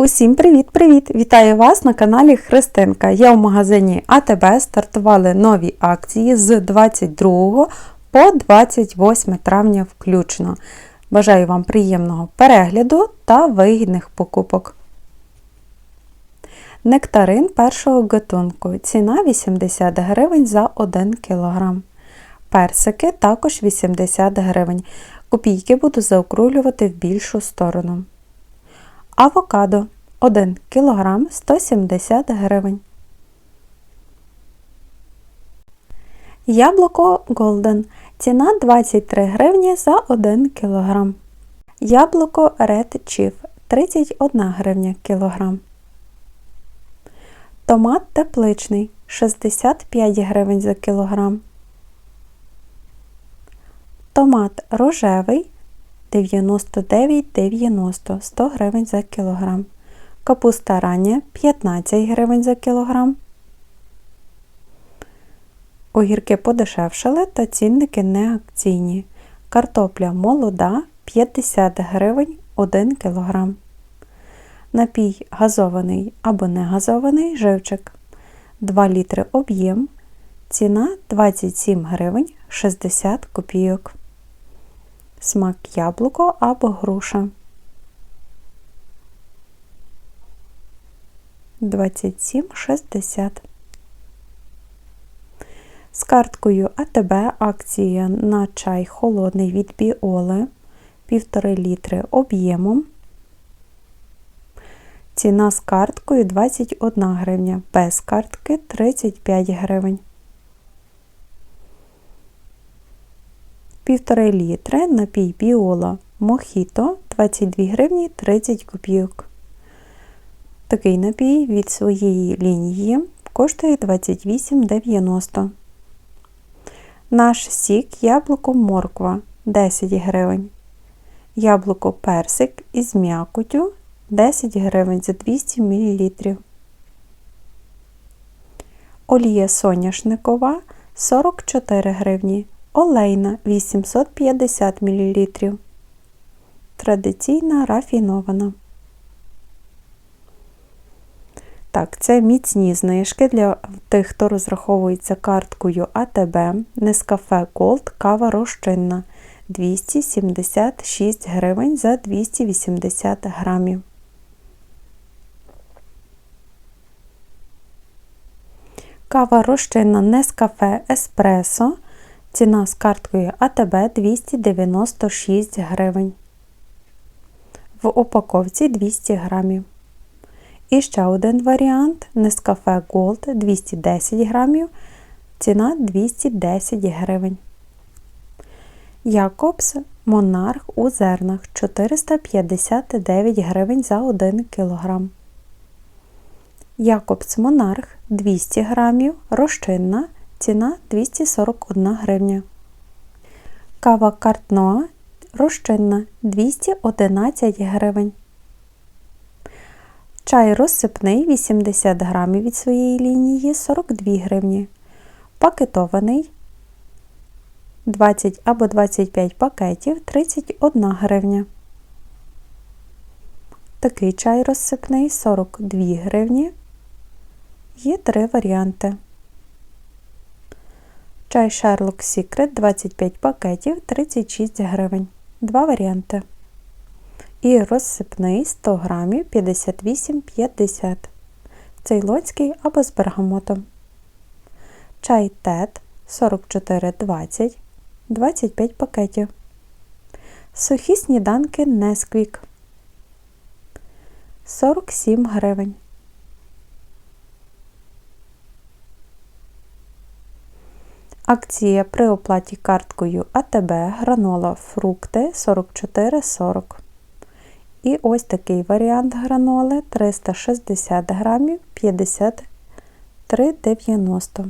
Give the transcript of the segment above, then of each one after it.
Усім привіт-привіт! Вітаю вас на каналі Христинка. Я в магазині АТБ стартували нові акції з 22 по 28 травня включно. Бажаю вам приємного перегляду та вигідних покупок. Нектарин першого гатунку. Ціна 80 гривень за 1 кг. Персики також 80 гривень. Копійки буду заокруглювати в більшу сторону. Авокадо 1 кг 170 гривень. Яблуко Golden. Ціна 23 гривні за 1 кг. Яблуко Red Chief 31 гривня кілограм. Томат тепличний 65 гривень за кілограм. Томат рожевий 99,90 100 гривень за кілограм. Капуста рання 15 гривень за кілограм. Огірки подешевшали та цінники не акційні. Картопля молода 50 гривень 1 кілограм. Напій газований або не газований живчик 2 літри об'єм. Ціна 27 гривень 60 копійок. Смак яблуко або груша. 27,60. З карткою АТБ акція на чай холодний від Біоли 1,5 літри об'ємом. Ціна з карткою 21 гривня, без картки 35 гривень. 1,5 літри напій Біола Мохіто 22 гривні 30 копійок. Такий напій від своєї лінії коштує 28,90. Наш сік яблуко морква 10 гривень. Яблуко персик із м'якотю 10 гривень за 200 мл. Олія соняшникова 44 гривні. Олейна 850 мл. Традиційна рафінована. Так, це міцні знижки для тих, хто розраховується карткою АТБ. Нескафе Gold кава розчинна 276 гривень за 280 грамів. Кава розчинна Нескафе Еспресо. Ціна з карткою АТБ 296 гривень. В упаковці 200 грамів. І ще один варіант Nescafe Gold 210 грамів. Ціна 210 гривень. Якобс Монарх у зернах 459 гривень за 1 кг. Якобс Монарх 200 грамів. Розчинна. Ціна 241 гривня. Кава Картноа розчинна 211 гривень. Чай розсипний 80 грамів від своєї лінії 42 гривні. Пакетований 20 або 25 пакетів 31 гривня. Такий чай розсипний 42 гривні. Є три варіанти. Чай Sherlock Secret 25 пакетів 36 гривень. Два варіанти. І розсипний 100 грамів 58,50. Цейлонський або з бергамотом. Чай Тет 44,20 25 пакетів. Сухі сніданки Несквік 47 гривень. Акція при оплаті карткою АТБ гранола фрукти 44,40. І ось такий варіант граноли 360 грамів 53,90.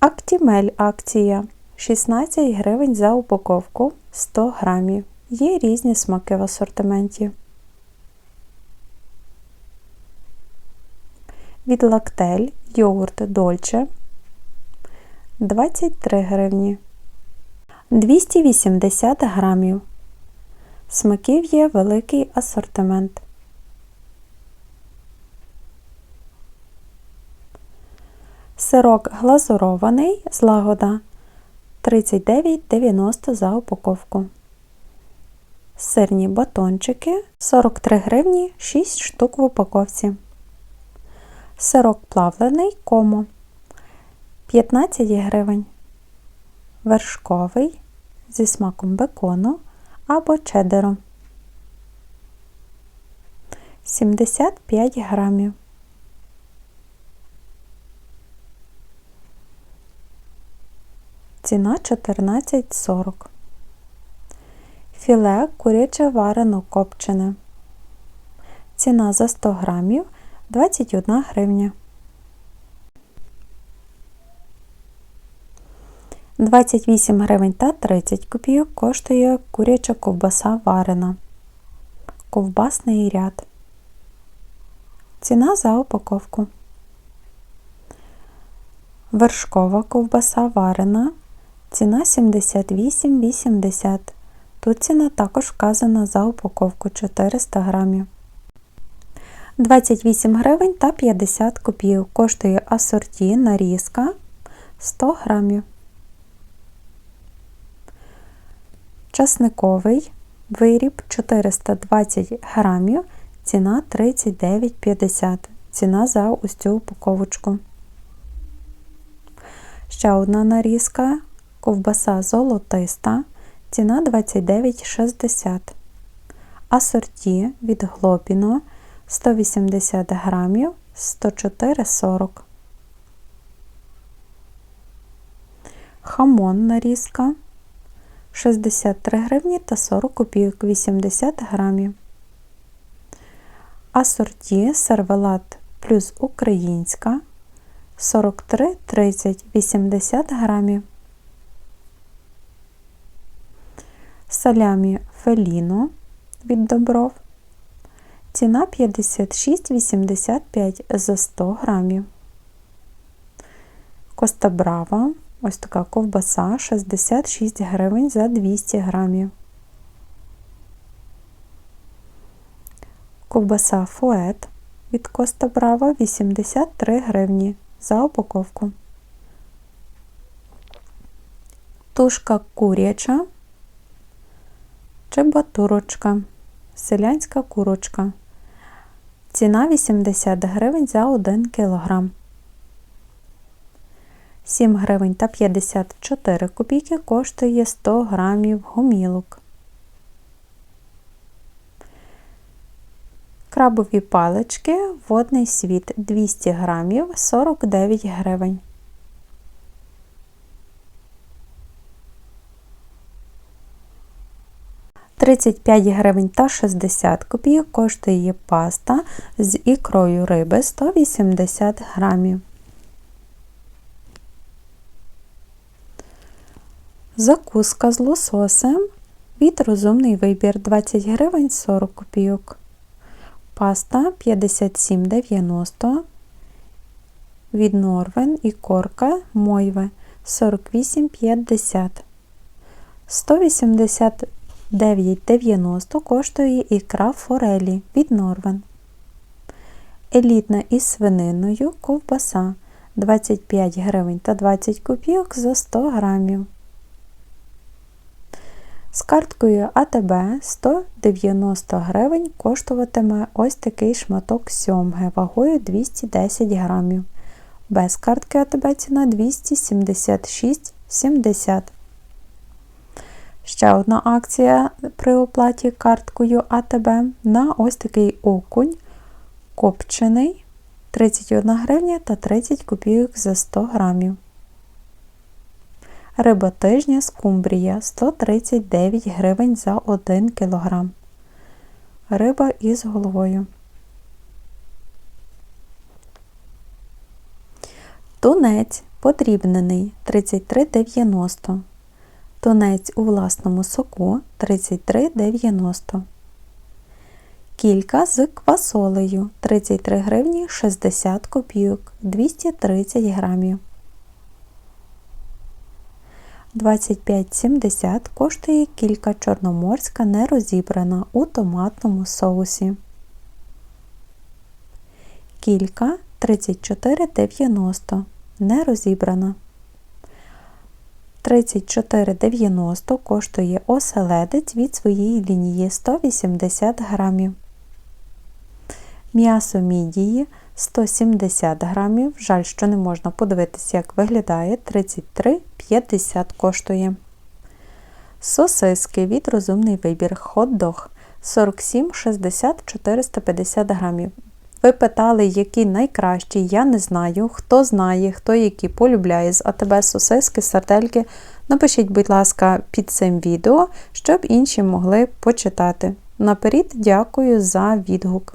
Актімель акція 16 гривень за упаковку 100 грамів. Є різні смаки в асортименті. Від лактель йогурт Дольче 23 гривні. 280 грамів. Смаків є великий асортимент. Сирок глазурований злагода 39,90 за упаковку. Сирні батончики 43 гривні 6 штук в упаковці. Сирок плавлений комо 15 гривень. Вершковий зі смаком бекону або чеддеру 75 грамів. Ціна 14,40. Філе куряче варено копчене. Ціна за 100 грамів 21 гривня. 28 гривень та 30 копійок коштує куряча ковбаса варена. Ковбасний ряд. Ціна за упаковку. Вершкова ковбаса варена. Ціна 78,80. Тут ціна також вказана за упаковку 400 грамів. 28 гривень та 50 копійок коштує асорті нарізка 100 грамів. Часниковий виріб 420 грамів, ціна 39,50. Ціна за ось цю упаковочку. Ще одна нарізка. Ковбаса золотиста. Ціна 29,60. Асорті від Глобіно 180 грамів 104,40. Хамон нарізка 63 гривні та 40 копійок 80 грамів. Асорті сервелат плюс українська 43 30 80 грамів. Салямі феліно від добров. Ціна 56,85 за 100 грамів. Коста Брава Ось така ковбаса 66 гривень за 200 грамів. Ковбаса фует від Коста Брава 83 гривні за упаковку. Тушка куряча чи батурочка, селянська курочка. Ціна 80 гривень за 1 кілограм. 7 гривень та 54 копійки коштує 100 грамів гомілок. Крабові палички, водний світ 200 грамів 49 гривень. Тридцять п'ять гривень та 60 копійок коштує паста з ікрою риби 180 грамів. Закуска з лососем від розумний вибір 20 гривень 40 копійок. Паста 57,90 від Норвен і корка Мойве 48,50. 189,90 коштує ікра форелі від Норвен. Елітна із свининою ковбаса 25 гривень та 20 копійок за 100 грамів. З карткою АТБ 190 гривень коштуватиме ось такий шматок сьомги вагою 210 грамів. Без картки АТБ ціна 276,70. Ще одна акція при оплаті карткою АТБ на ось такий окунь копчений 31 гривня та 30 копійок за 100 грамів. Риба тижня скумбрія 139 гривень за 1 кг. Риба із головою. Тунець подрібнений 33,90. Тунець у власному соку 33,90. Кілька з квасолею 33 гривні 60 копійок 230 грамів. 25,70 коштує кілька чорноморська нерозібрана у томатному соусі. Кілька 34,90 нерозібрана. 34,90 коштує оселедець від своєї лінії 180 грамів. М'ясо мідії 170 грамів. Жаль, що не можна подивитися, як виглядає 33,50 коштує. Сосиски від розумний вибір хот-дог 47, 60, 450 грамів. Ви питали, які найкращі, я не знаю. Хто знає, хто які полюбляє з АТБ сосиски, сардельки. Напишіть, будь ласка, під цим відео, щоб інші могли почитати. Наперед, дякую за відгук.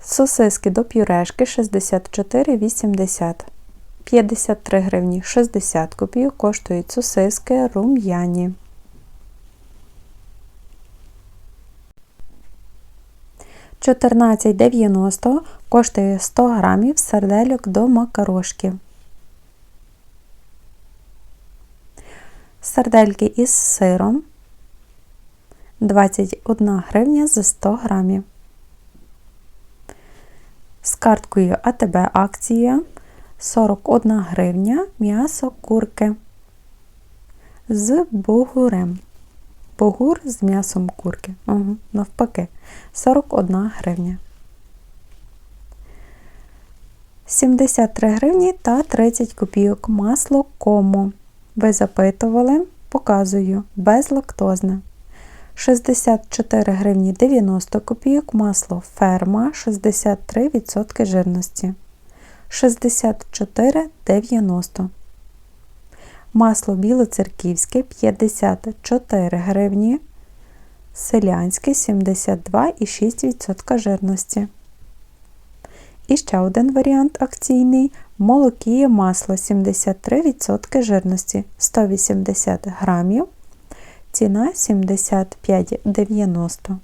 Сосиски до пюрешки 64,80. 53 гривні 60 копійок коштують сосиски рум'яні. Чотирнадцять дев'яносто коштує 100 грамів сардельок до макарошки. Сардельки із сиром 21 гривня за 100 грамів. З карткою АТБ акція 41 гривня м'ясо курки з бугурем. Бугур з м'ясом курки. Угу, Навпаки, 41 гривня. 73 гривні та 30 копійок масло кому. Ви запитували, показую, безлактозне. 64 гривні 90 копійок масло ферма 63% жирності. 64,90. Масло білоцерківське 54 гривні. Селянське 72,6% жирності. І ще один варіант акційний молокіє масло 73% жирності 180 грамів ціна 75,90.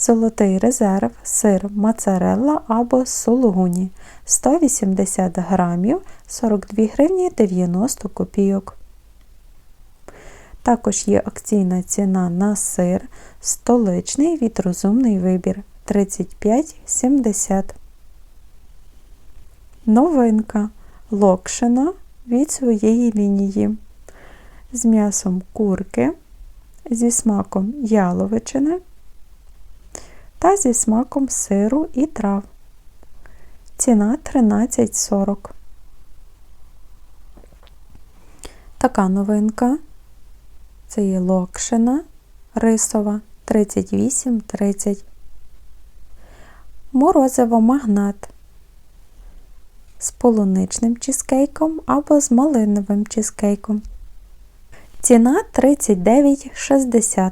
Золотий резерв, сир моцарелла або сулугуні 180 грамів 42 гривні 90 копійок. Також є акційна ціна на сир столичний від розумний вибір 35,70. Новинка локшина від своєї лінії з м'ясом курки, зі смаком яловичини та зі смаком сиру і трав. Ціна 13,40. Така новинка. Це є локшина рисова 38,30. Морозиво магнат з полуничним чизкейком або з малиновим чизкейком. Ціна 39,60.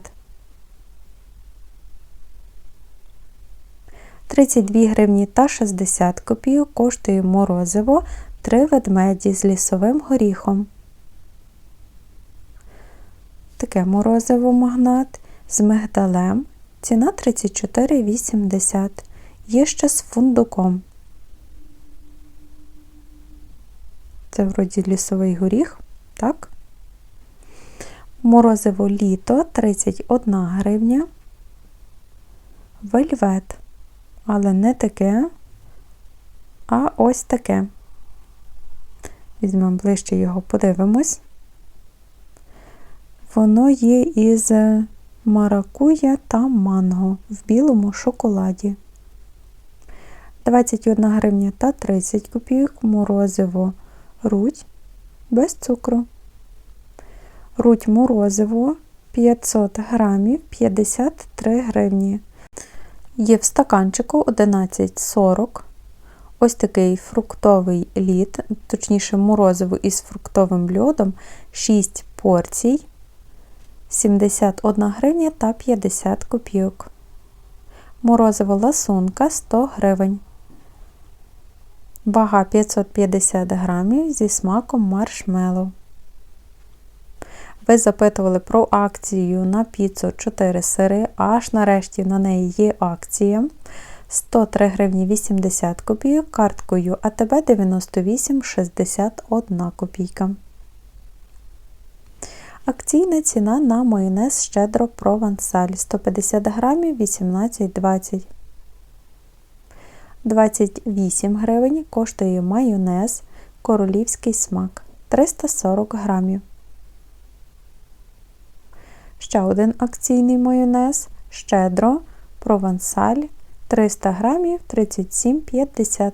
32 гривні та 60 копійок коштує морозиво 3 ведмеді з лісовим горіхом. Таке морозиво магнат з мигдалем. Ціна 34,80. Є ще з фундуком. Це вроді лісовий горіх, так? Морозиво літо 31 гривня. Вельвет. Але не таке, а ось таке. Візьмемо ближче його, подивимось. Воно є із маракуя та манго в білому шоколаді. 21 гривня та 30 копійок морозиво руть без цукру. Руть морозиво 500 грамів 53 гривні. Є в стаканчику 11,40. Ось такий фруктовий лід, точніше, морозиво із фруктовим льодом 6 порцій, 71 гривня та 50 копійок. Морозиво ласунка 100 гривень. Вага 550 грамів зі смаком маршмеллоу. Ви запитували про акцію на піцу 4 сири, аж нарешті на неї є акція. 103 гривні 80 копійок, карткою АТБ 98 61 копійка. Акційна ціна на майонез щедро провансаль 150 грамів 18,20. 28 гривень коштує майонез королівський смак 340 грамів. Ще один акційний майонез щедро провансаль 300 грамів 37,50.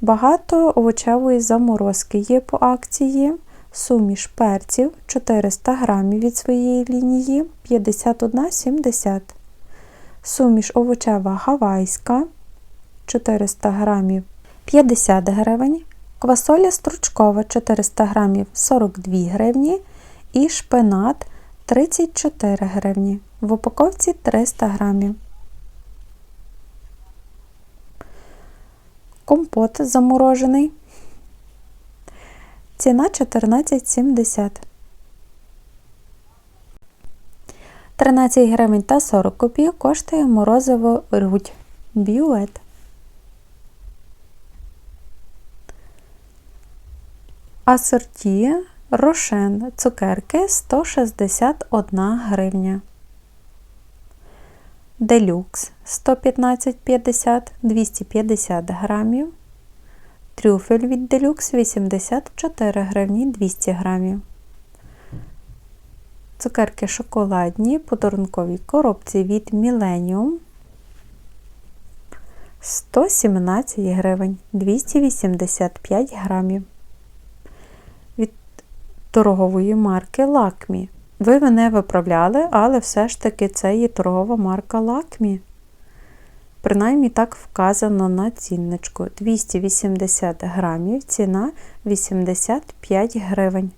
Багато овочевої заморозки є по акції. Суміш перців 400 грамів від своєї лінії 51,70. Суміш овочева гавайська 400 грамів 50 гривень. Квасоля стручкова 400 грамів 42 гривні. І шпинат 34 гривні. В упаковці 300 грамів. Компот заморожений. Ціна 14,70. 13 гривень та 40 копійок коштує морозиво рудь. Бюет. Асорті Рошен цукерки 161 гривня. Делюкс 115,50 250 грамів. Трюфель від делюкс 84 гривні 200 грамів. Цукерки шоколадні, подарункові коробці від Millennium 117 гривень 285 грамів. Торгової марки Лакмі. Ви мене виправляли, але все ж таки це є торгова марка Лакмі. Принаймні так вказано на цінничку. 280 грамів, ціна 85 гривень.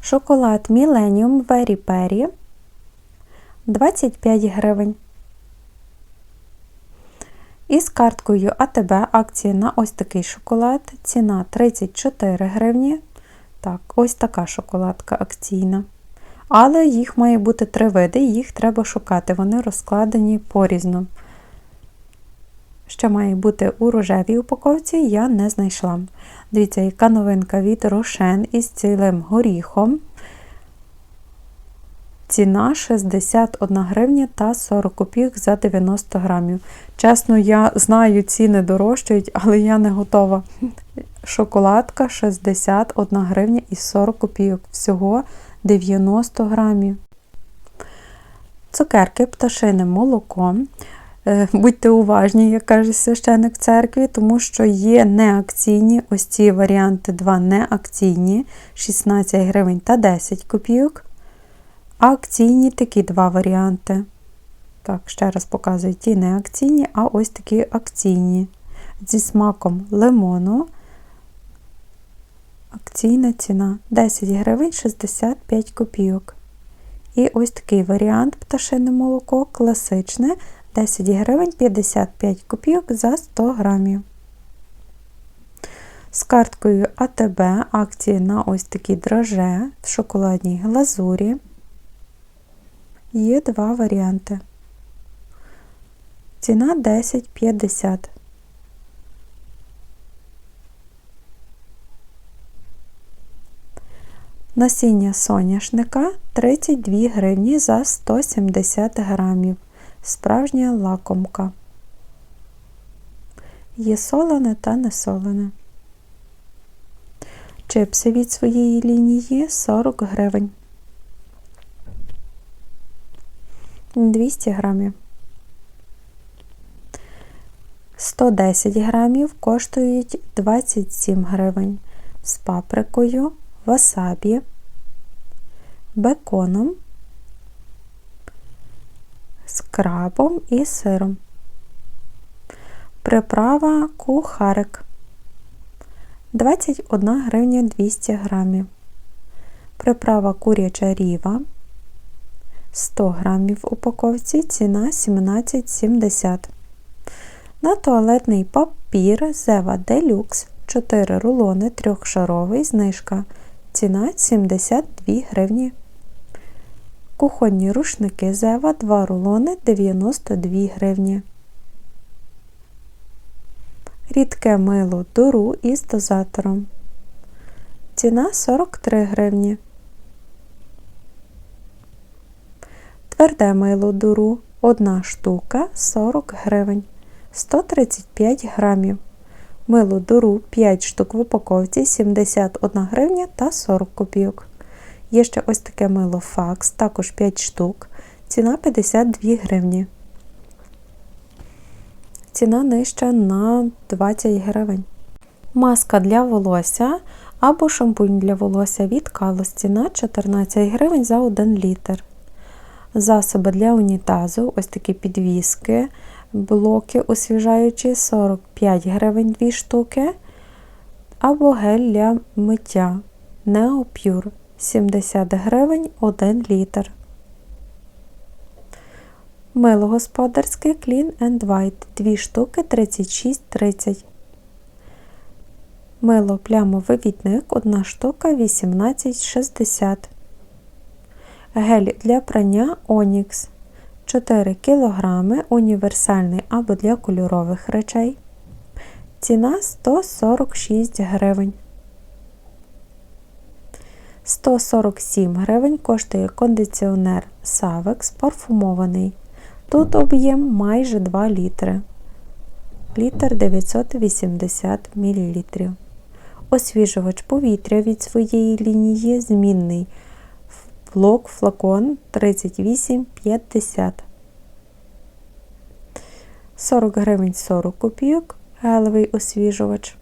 Шоколад Millennium Berry 25 гривень. І з карткою АТБ акції на ось такий шоколад. Ціна 34 гривні. Так, ось така шоколадка акційна. Але їх має бути три види, їх треба шукати. Вони розкладені порізно. Що має бути у рожевій упаковці, я не знайшла. Дивіться, яка новинка від Рошен із цілим горіхом. Ціна 61 гривня та 40 копійок за 90 грамів. Чесно, я знаю, ціни дорожчають, але я не готова. Шоколадка 61 гривня і 40 копійок. Всього 90 грамів. Цукерки пташине молоко. Е, будьте уважні, як каже священик церкві, тому що є неакційні, ось ці варіанти два неакційні 16 гривень та 10 копійок. Акційні такі два варіанти. Так, ще раз показую ті неакційні, а ось такі акційні. Зі смаком лимону. Акційна ціна 10 гривень 65 копійок. І ось такий варіант пташине молоко класичне 10 гривень 55 копійок за 100 грамів. З карткою АТБ акції на ось такі драже в шоколадній глазурі. Є два варіанти. Ціна 10,50. Насіння соняшника 32 гривні за 170 грамів. Справжня лакомка. Є солене та несолене. Чипси від своєї лінії 40 гривень. 200 грамів. 110 грамів коштують 27 гривень з паприкою, васабі, беконом, з крабом і сиром. Приправа кухарик 21 гривня 200 грамів. Приправа куряча ріва 100 грамів в упаковці, ціна 17,70. На туалетний папір Зева Делюкс 4 рулони трьохшаровий знижка. Ціна 72 гривні. Кухонні рушники Зева 2 рулони 92 гривні. Рідке мило дуру із дозатором. Ціна 43 гривні. Тверде мило дуру 1 штука 40 гривень. 135 грамів. Мило дуру 5 штук в упаковці 71 гривня та 40 копійок. Є ще ось таке мило факс, також 5 штук. Ціна 52 гривні. Ціна нижча на 20 гривень. Маска для волосся або шампунь для волосся від Калос. Ціна 14 гривень за 1 літр. Засоби для унітазу, ось такі підвіски, блоки освіжаючі 45 гривень 2 штуки. Або гель для миття Neopure 70 гривень 1 літр. Мило господарське Clean and White 2 штуки 36,30. Мило плямовий відник 1 штука 18,60. Гель для прання Onyx 4 кг універсальний або для кольорових речей. Ціна 146 гривень. 147 гривень коштує кондиціонер Savex парфумований. Тут об'єм майже 2 літри. Літр 980 мл. Освіжувач повітря від своєї лінії змінний. Блок флакон 38,50. 40 гривень 40 копійок. Гелевий освіжувач.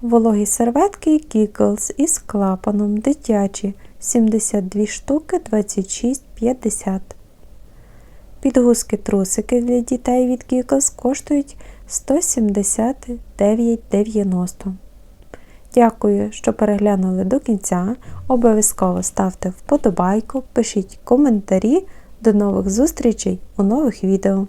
Вологі серветки Giggles із клапаном дитячі 72 штуки 26,50. Підгузки трусики для дітей від Giggles коштують 179,90. Дякую, що переглянули до кінця. Обов'язково ставте вподобайку, пишіть коментарі. До нових зустрічей у нових відео.